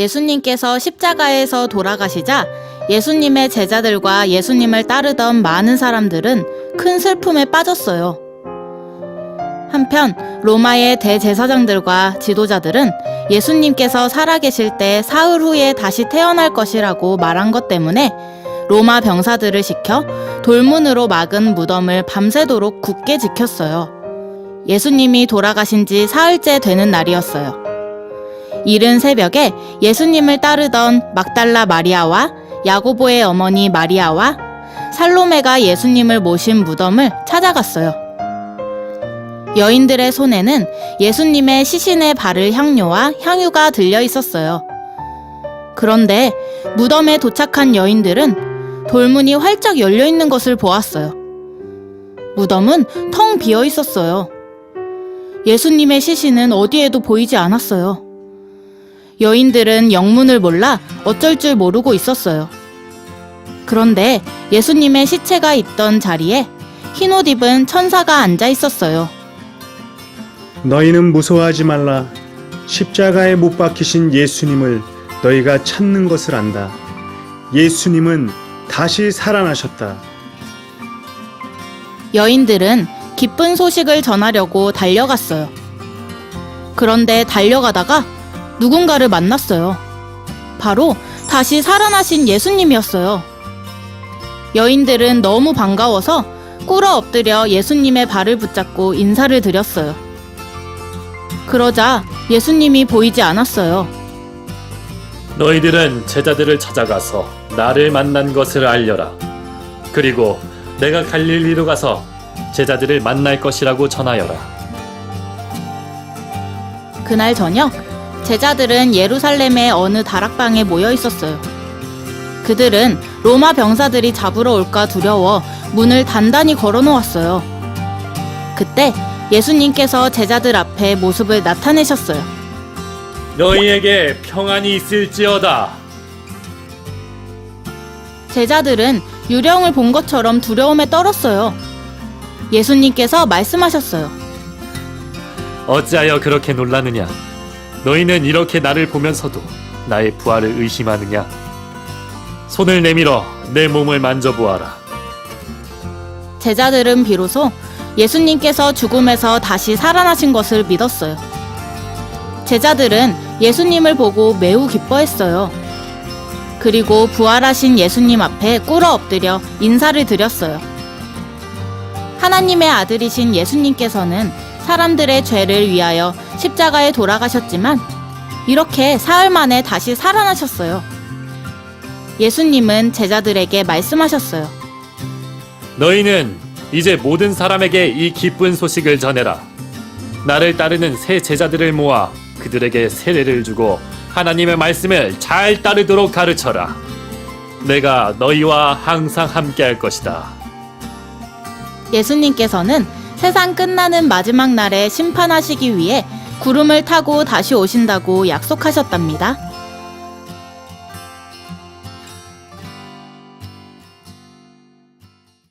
예수님께서 십자가에서 돌아가시자 예수님의 제자들과 예수님을 따르던 많은 사람들은 큰 슬픔에 빠졌어요. 한편 로마의 대제사장들과 지도자들은 예수님께서 살아계실 때 사흘 후에 다시 태어날 것이라고 말한 것 때문에 로마 병사들을 시켜 돌문으로 막은 무덤을 밤새도록 굳게 지켰어요. 예수님이 돌아가신 지 사흘째 되는 날이었어요. 이른 새벽에 예수님을 따르던 막달라 마리아와 야고보의 어머니 마리아와 살로메가 예수님을 모신 무덤을 찾아갔어요. 여인들의 손에는 예수님의 시신에 바를 향료와 향유가 들려 있었어요. 그런데 무덤에 도착한 여인들은 돌문이 활짝 열려 있는 것을 보았어요. 무덤은 텅 비어 있었어요. 예수님의 시신은 어디에도 보이지 않았어요. 여인들은 영문을 몰라 어쩔 줄 모르고 있었어요. 그런데 예수님의 시체가 있던 자리에 흰옷 입은 천사가 앉아 있었어요. 너희는 무서워하지 말라. 십자가에 못 박히신 예수님을 너희가 찾는 것을 안다. 예수님은 다시 살아나셨다. 여인들은 기쁜 소식을 전하려고 달려갔어요. 그런데 달려가다가 누군가를 만났어요. 바로 다시 살아나신 예수님이었어요. 여인들은 너무 반가워서 꿇어 엎드려 예수님의 발을 붙잡고 인사를 드렸어요. 그러자 예수님이 보이지 않았어요. 너희들은 제자들을 찾아가서 나를 만난 것을 알려라. 그리고 내가 갈릴리로 가서 제자들을 만날 것이라고 전하여라. 그날 저녁 제자들은 예루살렘의 어느 다락방에 모여 있었어요. 그들은 로마 병사들이 잡으러 올까 두려워 문을 단단히 걸어 놓았어요. 그때 예수님께서 제자들 앞에 모습을 나타내셨어요. 너희에게 평안이 있을지어다. 제자들은 유령을 본 것처럼 두려움에 떨었어요. 예수님께서 말씀하셨어요. 어찌하여 그렇게 놀라느냐? 너희는 이렇게 나를 보면서도 나의 부활을 의심하느냐? 손을 내밀어 내 몸을 만져보아라. 제자들은 비로소 예수님께서 죽음에서 다시 살아나신 것을 믿었어요. 제자들은 예수님을 보고 매우 기뻐했어요. 그리고 부활하신 예수님 앞에 꿇어 엎드려 인사를 드렸어요. 하나님의 아들이신 예수님께서는 사람들의 죄를 위하여 십자가에 돌아가셨지만 이렇게 사흘 만에 다시 살아나셨어요. 예수님은 제자들에게 말씀하셨어요. 너희는 이제 모든 사람에게 이 기쁜 소식을 전해라. 나를 따르는 새 제자들을 모아 그들에게 세례를 주고 하나님의 말씀을 잘 따르도록 가르쳐라. 내가 너희와 항상 함께할 것이다. 예수님께서는 세상 끝나는 마지막 날에 심판하시기 위해 구름을 타고 다시 오신다고 약속하셨답니다.